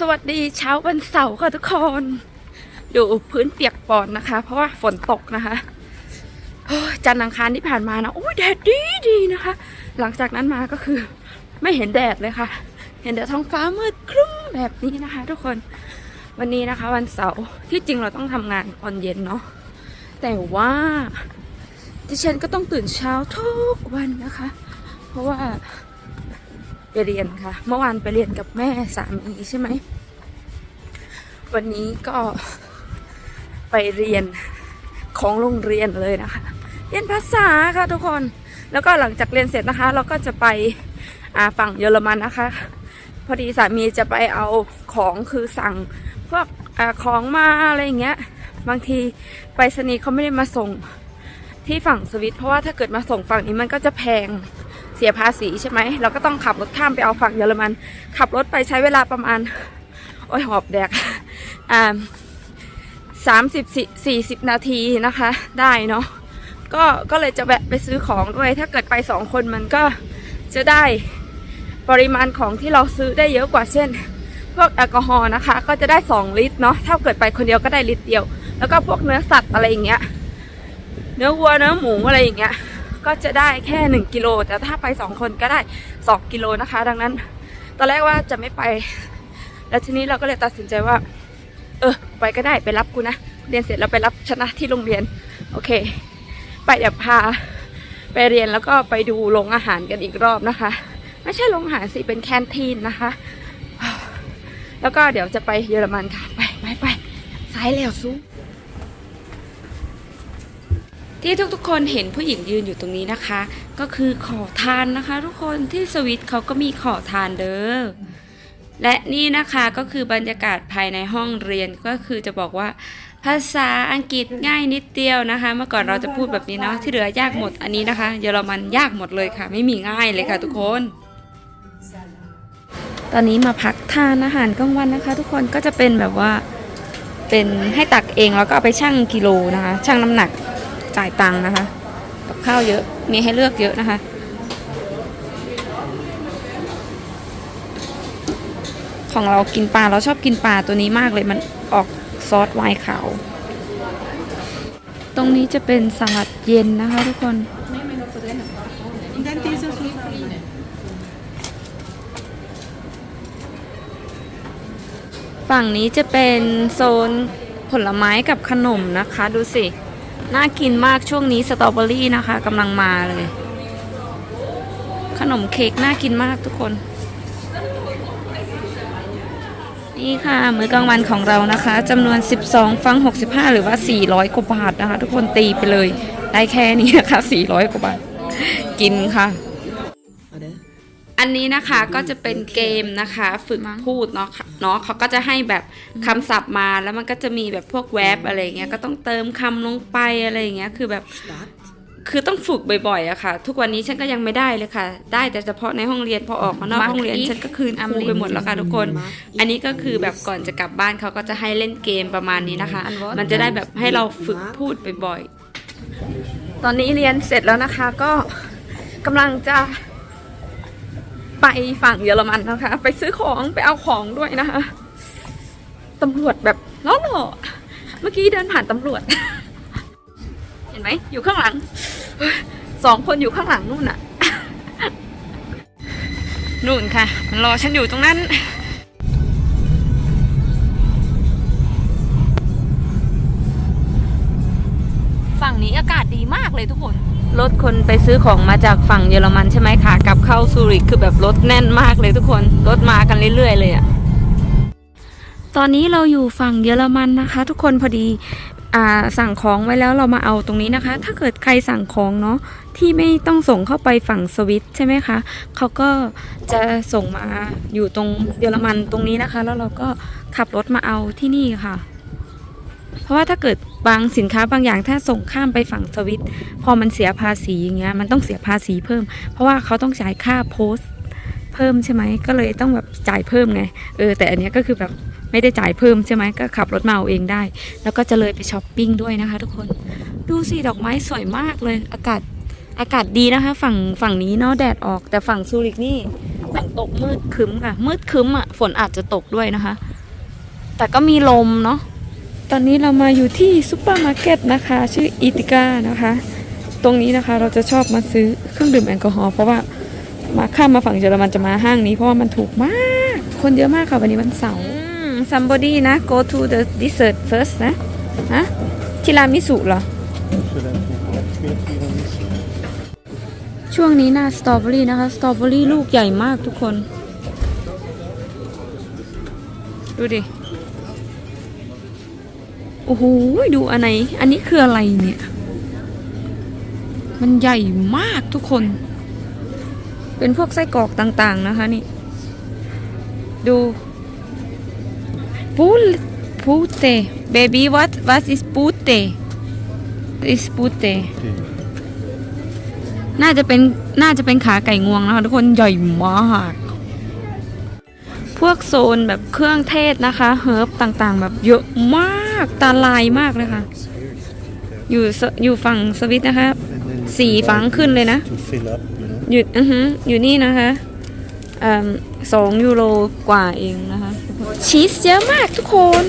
สวัสดีเช้าวันเสาร์ค่ะทุกคน ดูพื้นเปียกปอนนะคะ เพราะว่าฝนตกนะคะโอ้ยจันทร์อังคารที่ผ่านมานะโอ้ยแดดดีดีนะคะ หลังจากนั้นมาก็คือ ไม่เห็นแดดเลยค่ะ เห็นแต่ท้องฟ้ามืดครึ้มแบบนี้นะคะ ทุกคนวันนี้นะคะ วันเสาร์ที่จริงเราต้องทำงานตอนเย็นเนาะแต่ว่าดิฉันก็ต้องตื่นเช้าทุกวันนะคะ เพราะว่า ไปเรียนค่ะ เมื่อวานไปเรียนกับแม่สามีใช่ไหม วันนี้ก็ไปเรียนของโรงเรียนเลยนะคะ เรียนภาษาค่ะทุกคน แล้วก็หลังจากเรียนเสร็จนะคะ เราก็จะไปฝั่งเยอรมันนะคะ พอดีสามีจะไปเอาของคือสั่งพวกอของมาอะไรอย่างเงี้ย บางทีไปรษณีเขาไม่ได้มาส่งที่ฝั่งสวิตเพราะว่าถ้าเกิดมาส่งฝั่งนี้มันก็จะแพง เสียภาษีใช่ไหมเราก็ต้องขับรถข้ามไปเอาฝั่งเยอรมัน ขับรถไปใช้เวลาประมาณ โอ้ยหอบแดกอ่าสามสิบสี่สิบนาทีนะคะ ได้เนาะก็ก็เลยจะแวะไปซื้อของด้วย ถ้าเกิดไปสองคนมันก็จะได้ปริมาณของที่เราซื้อได้เยอะกว่าเช่น พวกแอลกอฮอล์นะคะ ก็จะได้ 2 ลิตรเนาะถ้าเกิดไปคนเดียวก็ได้ลิตรเดียว แล้วก็พวกเนื้อสัตว์อะไรอย่างเงี้ย เนื้อวัวเนื้อหมูอะไรอย่างเงี้ย ก็จะได้แค่ 1 กิโล แต่ถ้าไป 2 คนก็ได้ 2 กิโลนะคะ ดังนั้น ตอนแรกว่าจะไม่ไป แล้วทีนี้เราก็เลยตัดสินใจว่า เออ ไปก็ได้ไปรับกูนะ เรียนเสร็จแล้วไปรับชนะที่โรงเรียน โอเค ไปเดี๋ยวพาไปเรียนแล้วก็ไปดูโรงอาหารกันอีกรอบนะคะ ไม่ใช่โรงอาหารสิเป็นแคนทีนนะคะ แล้วก็เดี๋ยวจะไปเยอรมันค่ะ ไปไปไปสายแล้วซู ที่ทุกๆ คนเห็นผู้หญิงยืนอยู่ตรงนี้นะคะ ก็คือขอทานนะคะ ทุกคนที่สวิตเขาก็มีขอทานเด้อและนี่นะคะก็คือบรรยากาศภายในห้องเรียนก็คือจะบอกว่า ภาษาอังกฤษง่ายนิดเดียวนะคะ เมื่อก่อนเราจะพูดแบบนี้เนาะที่เหลือยากหมดอันนี้นะคะ เยอรมันยากหมดเลยค่ะ ไม่มีง่ายเลยค่ะทุกคน ตอนนี้มาพักทานอาหารกลางวันนะคะ ทุกคนก็จะเป็นแบบว่าเป็นให้ตักเองแล้วก็เอาไปชั่งกิโลนะคะชั่งน้ำหนัก จ่ายตังค์นะคะ กับข้าวเยอะ มีให้เลือกเยอะนะคะ ของเรากินปลาเราชอบกินปลาตัวนี้มากเลยมันออกซอสไวน์ขาว ตรงนี้จะเป็นสลัดเย็นนะคะทุกคน ฝั่งนี้จะเป็นโซนผลไม้กับขนมนะคะ ดูสิ น่ากินมากช่วงนี้สตรอเบอรี่นะคะกำลังมาเลย ขนมเค้กน่ากินมากทุกคน นี่ค่ะ มื้อกลางวันของเรานะคะจำนวน 12 ฟัง 65 หรือว่า 400 กว่าบาทนะคะ ทุกคนตีไปเลย ได้แค่นี้นะคะ400 กว่าบาท กินค่ะอันนี้นะคะก็จะเป็นเกมนะคะ ฝึกพูดเนาะค่ะ เนาะเขาก็จะให้แบบคำศัพท์มาแล้วมันก็จะมีแบบพวกแวบอะไรอย่างเงี้ยก็ต้องเติมคำลงไปอะไรอย่างเงี้ยคือแบบคือต้องฝึกบ่อยๆอะค่ะ ทุกวันนี้ฉันก็ยังไม่ได้เลยค่ะ ได้แต่เฉพาะในห้องเรียนพอออกมานอกห้องเรียนฉันก็คืนครูไปหมดแล้วค่ะทุกคน อันนี้ก็คือแบบก่อนจะกลับบ้านเขาก็จะให้เล่นเกมประมาณนี้นะคะ มันจะได้แบบให้เราฝึกพูดบ่อยๆตอนนี้เรียนเสร็จแล้วนะคะก็กำลังจะ ไปฝั่งเยอรมันนะคะ ไปซื้อของไปเอาของด้วยนะคะตำรวจแบบล้อหล่อเมื่อกี้เดินผ่านตำรวจ เห็นไหมอยู่ข้างหลังสองคนอยู่ข้างหลังนู่นน่ะนู่นค่ะ มันรอฉันอยู่ตรงนั้นฝั่งนี้อากาศดีมากเลยทุกคน รถคนไปซื้อของมาจากฝั่งเยอรมันใช่ไหมคะกลับเข้าซูริกคือแบบรถแน่นมากเลยทุกคน รถมากันเรื่อยๆเลยอะตอนนี้เราอยู่ฝั่งเยอรมันนะคะ ทุกคนพอดีอ่าสั่งของไว้แล้วเรามาเอาตรงนี้นะคะ ถ้าเกิดใครสั่งของเนาะที่ไม่ต้องส่งเข้าไปฝั่งสวิตใช่ไหมคะเขาก็จะส่งมาอยู่ตรงเยอรมันตรงนี้นะคะ แล้วเราก็ขับรถมาเอาที่นี่ค่ะ เพราะว่าถ้าเกิด บางสินค้าบางอย่างถ้าส่งข้ามไปฝั่งสวิต พอมันเสียภาษีอย่างเงี้ยมันต้องเสียภาษีเพิ่ม เพราะว่าเขาต้องจ่ายค่าโพสต์เพิ่มใช่ไหมก็เลยต้องแบบจ่ายเพิ่มไงเออแต่อันเนี้ยก็คือแบบไม่ได้จ่ายเพิ่มใช่ไหมก็ขับรถมาเอาเองได้ แล้วก็จะเลยไปช้อปปิ้งด้วยนะคะ ทุกคนดูสิดอกไม้สวยมากเลยอากาศอากาศดีนะคะ ฝั่งฝั่งนี้เนาะแดดออก แต่ฝั่งซูริกนี่ฝนตกมืดคึ้มค่ะ มืดคึ้มอะฝนอาจจะตกด้วยนะคะ แต่ก็มีลมเนาะ อนนี้เรามาอยู่ที่ซูเปอร์มาร์เก็ตนะคะ ชื่ออีติก้านะคะ ตรงนี้นะคะเราจะชอบมาซื้อเครื่องดื่มแอลกอฮอล์เพราะว่ามาข้ามมาฝั่งเยอรมันจะมาห้างนี้เพราะว่ามันถูกมาก คนเยอะมากค่ะวันนี้วันเสาร์ somebody นะ go to the dessert first นะฮะทีรามิสุเหรอ ช่วงนี้หน้าสตรอเบอรี่นะคะ สตรอเบอรี่ลูกใหญ่มากทุกคน ดูดิ โอ้โหดูอันไหน อันนี้คืออะไรเนี่ย มันใหญ่มากทุกคน เป็นพวกไส้กรอกต่างๆนะคะนี่ ดูปูปูเต baby what what is ปูเต is ปูเต น่าจะเป็น น่าจะเป็นขาไก่งวงนะคะทุกคนใหญ่มากพวกโซนแบบเครื่องเทศนะคะ เฮิร์บต่างๆ แบบเยอะมาก ตาลายมากเลยค่ะ อยู่สอยู่ฝั่งสวิตนะคะ สี่ฝังขึ้นเลยนะ to fill up, you know. อยู่อือฮึอยู่นี่นะคะเอ่อสองยูโรกว่าเองนะคะ ชีสเยอะมากทุกคน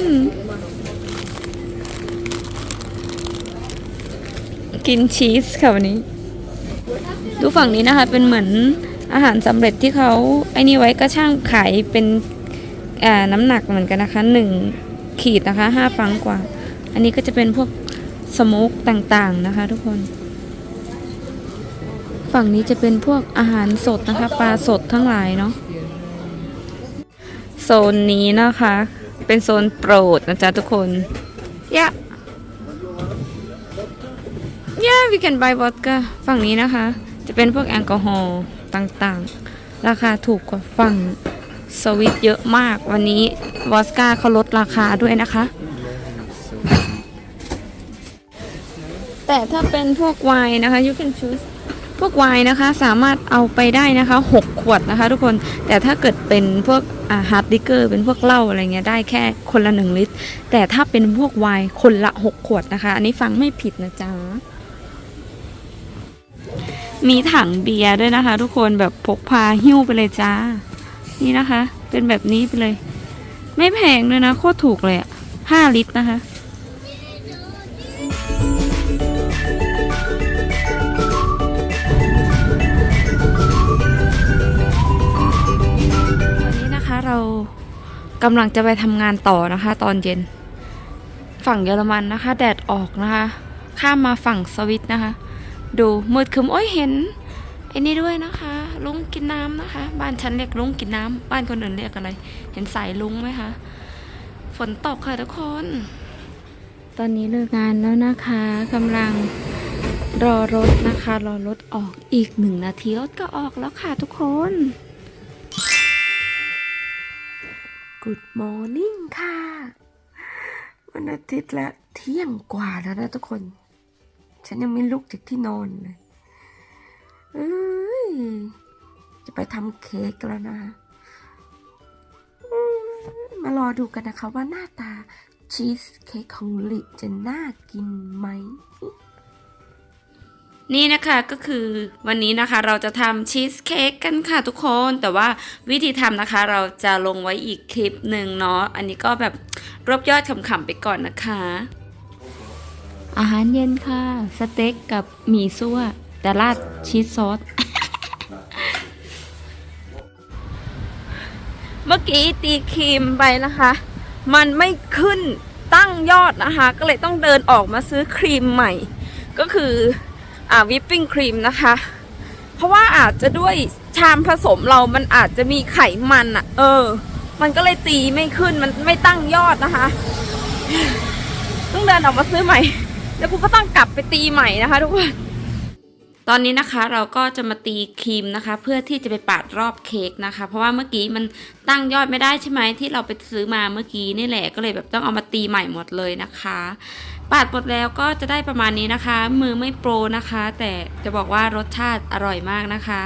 กินชีสค่ะวันนี้ ดูฝั่งนี้นะคะ เป็นเหมือนอาหารสำเร็จที่เขาไอ้นี่ไว้ก็ช่างขายเป็นอ่าน้ำหนักเหมือนกันนะคะหนึ่ง ขีดนะคะห้าฟังกว่า อันนี้ก็จะเป็นพวกสโมกต่างๆนะคะ ทุกคน ฝั่งนี้จะเป็นพวกอาหารสดนะคะ ปลาสดทั้งหลายเนาะโซนนี้นะคะ เป็นโซนโปรดนะจ๊ะทุกคนยะ yeah we can buy vodka ฝั่งนี้นะคะ จะเป็นพวกแอลกอฮอล์ต่างๆ ราคาถูกกว่าฝั่ง สวิตเยอะมากวันนี้วอสกาเขาลดราคาด้วยนะคะ แต่ถ้าเป็นพวกไวน์นะคะ you can choose พวกไวน์นะคะสามารถเอาไปได้นะคะ 6 ขวดนะคะ ทุกคนแต่ถ้าเกิดเป็นพวกอ่าฮาร์ดดิเกอร์เป็นพวกเหล้าอะไรเงี้ยได้แค่คนละ 1 ลิตร แต่ถ้าเป็นพวกไวน์คนละ 6 ขวดนะคะ อันนี้ฟังไม่ผิดนะจ๊ะมีถังเบียร์ด้วยนะคะ ทุกคนแบบพกพาหิ้วไปเลยจ้า นี่นะคะ เป็นแบบนี้ไปเลย ไม่แพงเลยนะ โคตรถูกเลยอะห้าลิตรนะคะวันนี้นะคะเรากำลังจะไปทำงานต่อนะคะ ตอนเย็น ฝั่งเยอรมันนะคะ แดดออกนะคะ ข้ามมาฝั่งสวิตนะคะ ดูมืดคึมโอ้ยเห็นไอ้นี่ด้วยนะคะ ลุงกินน้ำนะคะ บ้านฉันเรียกลุงกินน้ำบ้านคนอื่นเรียกอะไร เห็นสายลุงไหมคะ ฝนตกค่ะทุกคน ตอนนี้เลิกงานแล้วนะคะกำลังรอรถนะคะ รอรถออกอีกหนึ่งนาทีรถก็ออกแล้วค่ะทุกคน Good morning ค่ะวันอาทิตย์และเที่ยงกว่าแล้วนะทุกคน ฉันยังไม่ลุกจากที่นอนเลยเอ้ย ไปทำเค้กแล้วนะอืมมารอดูกันนะคะว่าหน้าตาชีสเค้กของลิจะน่ากินไหม นี่นะคะก็คือวันนี้นะคะเราจะทำชีสเค้กกันค่ะทุกคนแต่ว่าวิธีทำนะคะเราจะลงไว้อีกคลิปหนึ่งเนาะอันนี้ก็แบบรวบยอดขำๆไปก่อนนะคะ อาหารเย็นค่ะ สเต็กกับหมี่ซั่วแต่ราดชีสซอส เมื่อกี้ตีครีมไปนะคะ มันไม่ขึ้นตั้งยอดนะคะ ก็เลยต้องเดินออกมาซื้อครีมใหม่ ก็คืออ่าวิปปิ้งครีมนะคะ เพราะว่าอาจจะด้วยชามผสมเรามันอาจจะมีไขมันอะ่ะเออ มันก็เลยตีไม่ขึ้นมันไม่ตั้งยอดนะคะต้องเดินออกมาซื้อใหม่ แล้วกูก็ต้องกลับไปตีใหม่นะคะทุกคน ตอนนี้นะคะเราก็จะมาตีครีมนะคะ เพื่อที่จะไปปาดรอบเค้กนะคะ เพราะว่าเมื่อกี้มันตั้งยอดไม่ได้ใช่ไหมที่เราไปซื้อมาเมื่อกี้นี่แหละก็เลยแบบต้องเอามาตีใหม่หมดเลยนะคะ ปาดหมดแล้วก็จะได้ประมาณนี้นะคะ มือไม่โปรนะคะ แต่จะบอกว่ารสชาติอร่อยมากนะคะ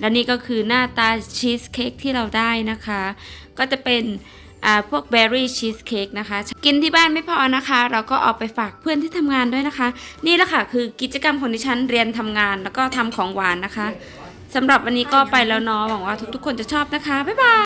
และนี่ก็คือหน้าตาชีสเค้กที่เราได้นะคะ ก็จะเป็น พวกเบอร์รี่ชีสเค้กนะคะ กินที่บ้านไม่พอนะคะ เราก็เอาไปฝากเพื่อนที่ทำงานด้วยนะคะ นี่แหละค่ะคือกิจกรรมของดิฉันเรียนทำงานแล้วก็ทำของหวานนะคะสำหรับวันนี้ก็ไปแล้วเนาะหวังว่าทุกๆ คนจะชอบนะคะบ๊ายบาย